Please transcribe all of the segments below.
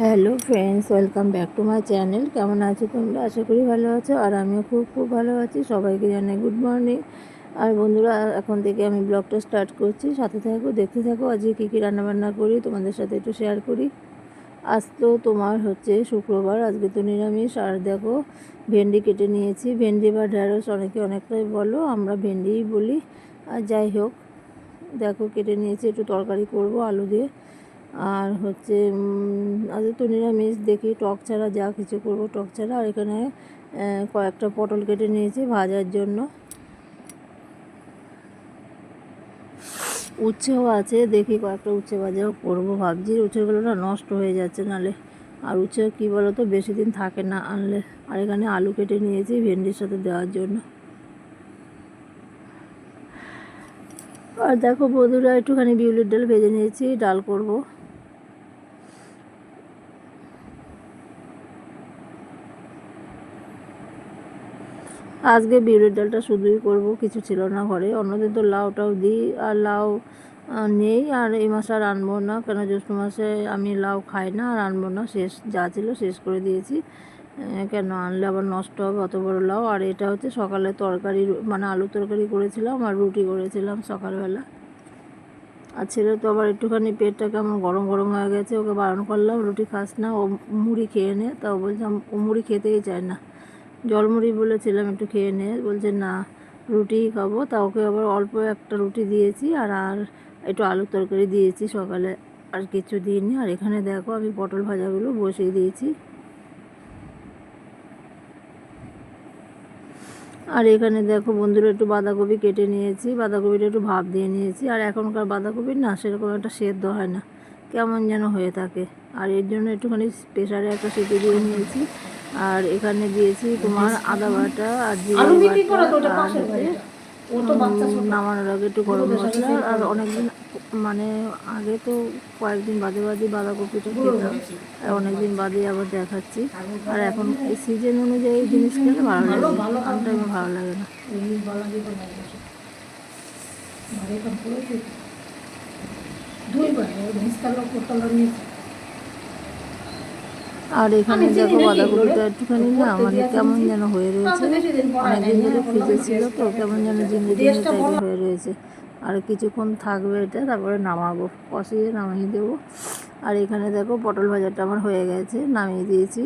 Hello friends, welcome back to my channel. কেমন আছো তোমরা? আশা করি ভালো আছো, আর আমিও খুব খুব ভালো আছি। সবাইকে জানাই গুড মর্নিং। আর বন্ধুরা, এখন থেকে আমি ব্লগটা স্টার্ট করছি। সাথে থাকো, দেখতে থাকো। আজকে কী কী রান্নাবান্না করি, তোমাদের সাথে একটু শেয়ার করি। আজ তো তোমার হচ্ছে শুক্রবার, আজকে তো নিরামিষ। আর দেখো, ভেন্ডি কেটে নিয়েছি। ভেন্ডি বা ঢ্যাঁড়স অনেকে অনেকটাই বলো, আমরা ভেন্ডিই বলি। আর যাই হোক, দেখো, কেটে নিয়েছি, একটু তরকারি করব আলু দিয়ে। আর হচ্ছে আজ তো নিরামিষ, দেখি টক ছাড়া যা কিছু করব টক ছাড়া। আর এখানে কয়েকটা পটল কেটে নিয়েছি ভাজার জন্য। উচ্ছেও আছে, দেখি কয়েকটা উচ্ছে ভাজাও করব ভাবছি। উচ্ছেগুলো না নষ্ট হয়ে যাচ্ছে নালে। আর উচ্ছে কী বলো তো বেশি দিন থাকে না আনলে। আর এখানে আলু কেটে নিয়েছি ভেন্ডির সাথে দেওয়ার জন্য। আর দেখো বন্ধুরা, একটুখানি বিউলির ডাল ভেজে নিয়েছি, ডাল করব। আজকে বিউলির ডালটা শুধুই করব, কিছু ছিল না ঘরে। অন্যদিন তো লাউটাও দিই, আর লাউ নেই, আর এই মাসে আর আনব না। কেন জ্যৈষ্ঠ মাসে আমি লাউ খাই না, আর আনব না। শেষ, যা ছিল শেষ করে দিয়েছি। কেন আনলে আবার নষ্ট হবে অত বড় লাউ। আর এটা হচ্ছে সকালে তরকারি মানে আলু তরকারি করেছিলাম, আর রুটি করেছিলাম সকালবেলা। আর ছেলে তো আবার একটুখানি পেটটা কেমন গরম গরম হয়ে গেছে, ওকে বারণ করলাম, রুটি খাস না, ও মুড়ি খেয়ে নে। তাও বলছিলাম ও মুড়ি খেতেই চায় না। জলমুড়ি বলেছিলাম একটু খেয়ে নে। বলছে, না রুটিই খাব। তা ওকে আবার অল্প একটা রুটি দিয়েছি আর আর একটু আলুর তরকারি দিয়েছি সকালে। আর কিছু দিইনি। আর এখানে দেখো, আমি পটল ভাজাগুলো বসিয়ে দিয়েছি। আর এখানে দেখো বন্ধুরা, একটু বাঁধাকপি কেটে নিয়েছি। বাঁধাকপিটা একটু ভাপ দিয়ে নিয়েছি। আর এখনকার বাঁধাকপির না সেরকম একটা সেদ্ধ হয় না। কেমন যেন হয়ে থাকে। আর এর জন্য একটুখানি প্রেশারে একটা সিটি দিয়ে নিয়েছি। আর এখানে দিয়েছি তোমার আদা বাটা আর নামানোর আগে একটু গরম মশলা আর অনেকদিন মানে আগে তো কয়েকদিন বাদে বাদে বাঁধাকপিটা খেতাম। আর অনেকদিন বাদে আবার দেখাচ্ছি। আর এখন এই সিজন অনুযায়ী জিনিস খেলে ভালো লাগে। আমটা আমার ভালো লাগে না। দুইবার আর এখানে দেখো বাঁধাকপিটা একটুখানি না মানে কেমন যেন হয়ে রয়েছে। অনেকদিন ধরে ফ্রিজে ছিল তো কেমন যেন জিন্দে জিন্দে টাইপের হয়ে রয়েছে। আর কিছুক্ষণ থাকবে এটা তারপরে নামাবো। কষিয়ে নামিয়ে দেবো। আর এখানে দেখো পটল ভাজাটা আমার হয়ে গেছে নামিয়ে দিয়েছি।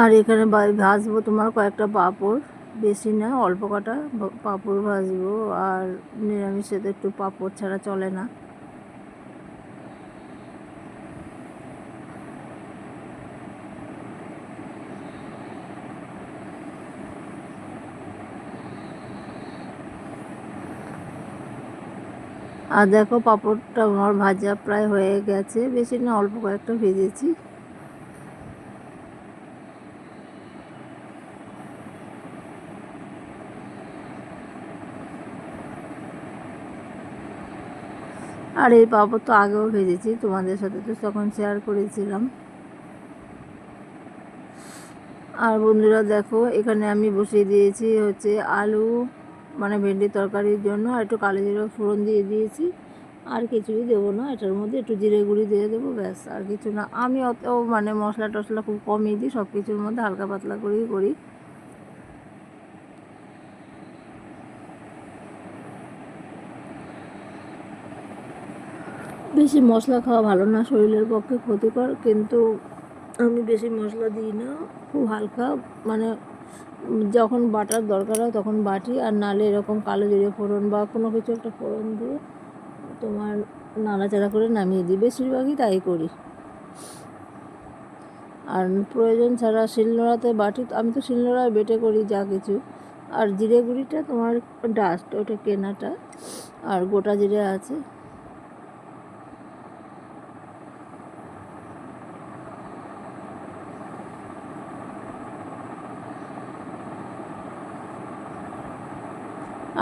আর এখানে ভাজবো তোমার কয়েকটা পাঁপড়। বেশি না, অল্প কটা পাঁপড় ভাজবো আর নিরামিষে তো একটু পাঁপড় ছাড়া চলে না। আর দেখো পাঁপড়টা আমার ভাজা প্রায় হয়ে গেছে, বেশি না, অল্প কয়েকটা ভেজেছি। আর এই পাপড় তো আগেও ভেজেছি, তোমাদের সাথে তো তখন শেয়ার করেছিলাম। আর বন্ধুরা দেখো, এখানে আমি বসিয়ে দিয়েছি হচ্ছে আলু মানে ভেন্ডি তরকারির জন্য, আর একটু কালো জিরে ফোড়ন দিয়ে দিয়েছি। আর কিছুই দেবো না, এটার মধ্যে একটু জিরে গুঁড়ি দিয়ে দেবো, ব্যাস, আর কিছু না। আমি অত মানে মশলা টশলা খুব কমই দিই সব কিছুর মধ্যে হালকা পাতলা করেই করি। বেশি মশলা খাওয়া ভালো না, শরীরের পক্ষে ক্ষতিকর, কিন্তু আমি বেশি মশলা দিই না, খুব হালকা মানে যখন বাটার দরকার হয় তখন বাটি, আর নালে এরকম কালো জিরে ফোড়ন বা কোনো কিছু একটা ফোড়ন দিয়ে তোমার নাড়াচাড়া করে নামিয়ে দিই। বেশিরভাগই তাই করি। আর প্রয়োজন ছাড়া শিলনোড়াতে বাটি, আমি তো শিলনোড়ায় বেটে করি যা কিছু। আর জিরে গুঁড়িটা তোমার ডাস্ট ওটা কেনাটা, আর গোটা জিরে আছে।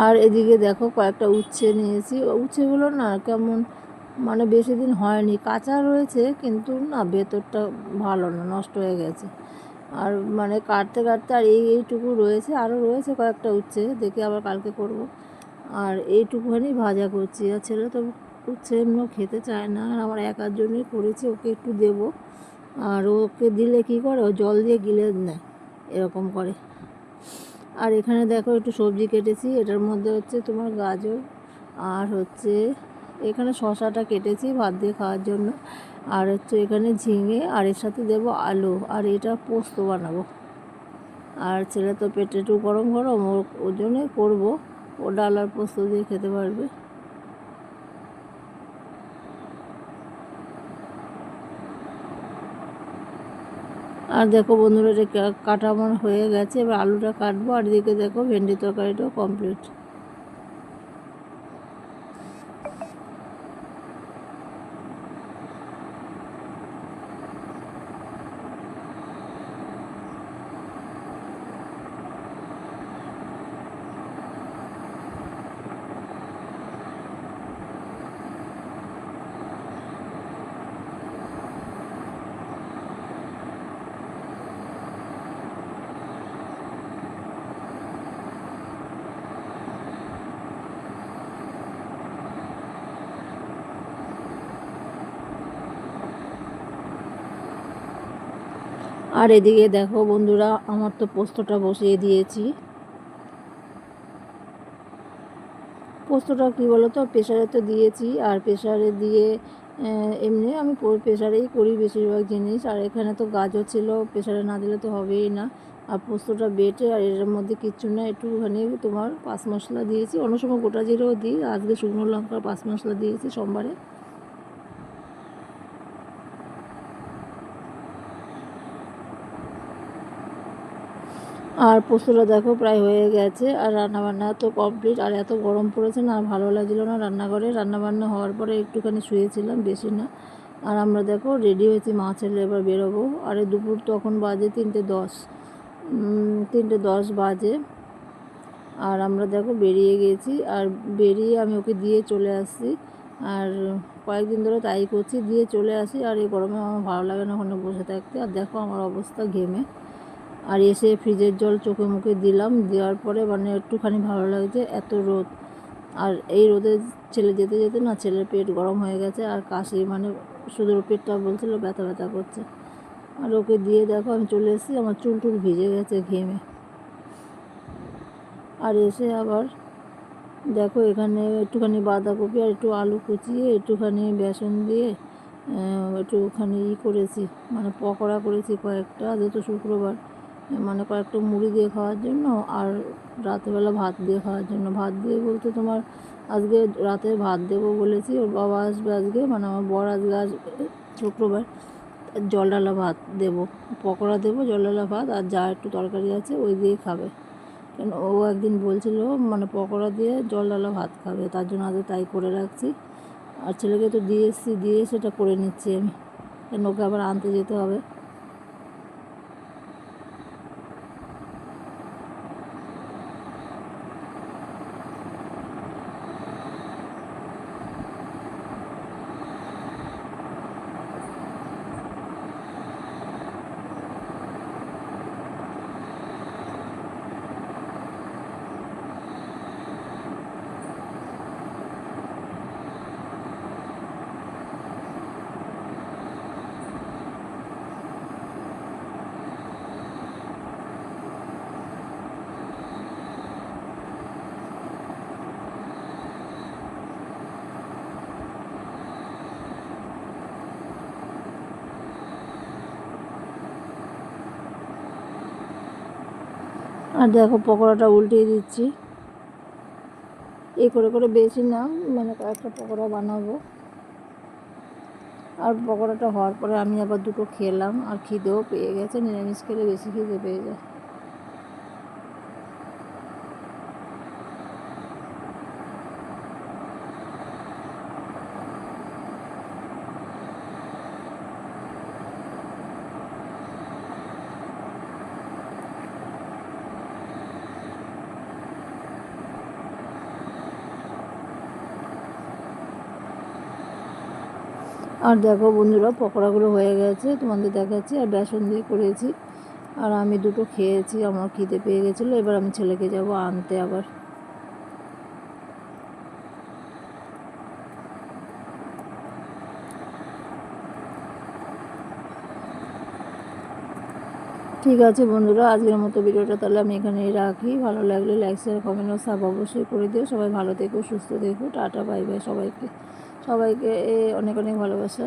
আর এদিকে দেখো কয়েকটা উচ্ছে নিয়েছি। উচ্ছেগুলো না কেমন মানে বেশি দিন হয়নি। কাঁচা রয়েছে কিন্তু না ভেতরটা ভালো না, নষ্ট হয়ে গেছে। আর মানে কাটতে কাটতে আর এই এইটুকু রয়েছে আরও রয়েছে কয়েকটা উচ্ছে, দেখে আবার কালকে করব। আর এইটুকুখানি ভাজা করছি। আর ছেলে তো উচ্ছে এমনিও খেতে চায় না, আর আমার একার জন্যই করেছি, ওকে একটু দেব। আর ওকে দিলে কি করে? ও জল দিয়ে গিলে নেয়, এরকম করে। আর এখানে দেখো একটু সবজি কেটেছি, এটার মধ্যে হচ্ছে তোমার গাজর আর হচ্ছে এখানে শশাটা কেটেছি ভাত দিয়ে খাওয়ার জন্য। আর হচ্ছে এখানে ঝিঙে, আর এর সাথে দেবো আলু, আর এটা পোস্ত বানাবো। আর ছেলে তো পেটে একটু গরম গরম ওর ওজনে করব। ও ডাল আর পোস্ত দিয়ে খেতে পারবে। আর দেখো বন্ধুরা, এটা কাটা আমার হয়ে গেছে। এবার আলুটা কাটবো, আর এদিকে দেখো ভেন্ডি তরকারিটাও কমপ্লিট আর এদিকে দেখো বন্ধুরা, আমার তো পোস্তটা বসিয়ে দিয়েছি। পোস্তটা কী বলো তো প্রেশারে তো দিয়েছি, আর প্রেশারে দিয়ে এমনি আমি প্রেশারেই করি বেশিরভাগ জিনিস। আর এখানে তো গাজর ছিল প্রেশারে না দিলে তো হবেই না। আর পোস্তটা বেটে, আর এর মধ্যে কিচ্ছু না, একটুখানি তোমার পাঁচ মশলা দিয়েছি। অন্য সময় গোটা জিরেও দিই, আজকে শুকনো লঙ্কার পাঁচ মশলা দিয়েছি সোমবারে। আর পোস্তটা দেখো প্রায় হয়ে গেছে, আর রান্নাবান্না তো কমপ্লিট আর এত গরম পড়েছে না, আর ভালো লাগছিল না রান্নাঘরে। রান্নাবান্না হওয়ার পরে একটুখানি শুয়েছিলাম, বেশি না। আর আমরা দেখো রেডি হয়েছি মাছের এবার বেরোবো। আর দুপুর তখন বাজে তিনটে দশ। তিনটে দশ বাজে। আর আমরা দেখো বেরিয়ে গেছি, আর বেরিয়ে আমি ওকে দিয়ে চলে আসছি। আর কয়েকদিন ধরে তাই করছি, দিয়ে চলে আসি। আর এই গরমে আমার ভালো লাগে না ওখানে বসে থাকতে। আর দেখো আমার অবস্থা ঘেমে। আর এসে ফ্রিজের জল চোখে মুখে দিলাম, দেওয়ার পরে মানে একটুখানি ভালো লাগছে, এত রোদ। আর এই রোদে ছেলে যেতে যেতে না ছেলের পেট গরম হয়ে গেছে, আর কাশি মানে শুধু পেটটা বলছিল ব্যথা ব্যথা করছে। আর ওকে দিয়ে দেখো আমি চলে এসেছি, আমার চুল টুল ভিজে গেছে ঘেমে। আর এসে আবার দেখো এখানে একটুখানি বাঁধাকপি আর একটু আলু কুচিয়ে, একটুখানি বেসন দিয়ে একটুখানি ই করেছি মানে পকোড়া করেছি কয়েকটা, যেহেতু শুক্রবার। মানে কয়েকটা মুড়ি দিয়ে খাওয়ার জন্য আর রাতেরবেলা ভাত দিয়ে খাওয়ার জন্য। ভাত দিয়ে বলতে তোমার আজকে রাতে ভাত দেবো বলেছি, ওর বাবা আসবে আজকে মানে আমার বর আজকে আসবে শুক্রবার জল ডালা ভাত দেবো। পকোড়া দেবো জল ডালা ভাত, আর যা একটু তরকারি আছে ওই দিয়ে খাবে। কেন ও একদিন বলছিল মানে পকোড়া দিয়ে জল ডালা ভাত খাবে, তার জন্য আজকে তাই করে রাখছি। আর ছেলেকে তো দিয়ে এসছি, দিয়ে সেটা করে নিচ্ছি আমি। কেন ওকে আবার আনতে যেতে হবে? আর দেখো পকোড়াটা উল্টিয়ে দিচ্ছি। এই করে করে বেশি না মানে কয়েকটা পকোড়া বানাবো। আর পকোড়াটা হওয়ার পরে আমি আবার দুটো খেলাম, আর খিদেও পেয়ে গেছে, নিরামিষ খেলে বেশি খিদে পেয়ে যায়। আর দেখো বন্ধুরা, পকোড়াগুলো হয়ে গেছে, তোমাদের দেখাচ্ছি, আর বেসন দিয়ে করেছি। আর আমি দুটো খেয়েছি, আমার খিদে পেয়ে গেছিল, এবার আমি ছেলেকে যাব আনতে আবার। ঠিক আছে বন্ধুরা, আজকের মতো ভিডিওটা তাহলে আমি এখানেই রাখি। ভালো লাগলে লাইক শেয়ার কমেন্ট ও সাব অবশ্যই করে দিও। সবাই ভালো থেকো, সুস্থ থেকো, টাটা বাই বাই সবাইকে। সবাইকে অনেক অনেক ভালোবাসা।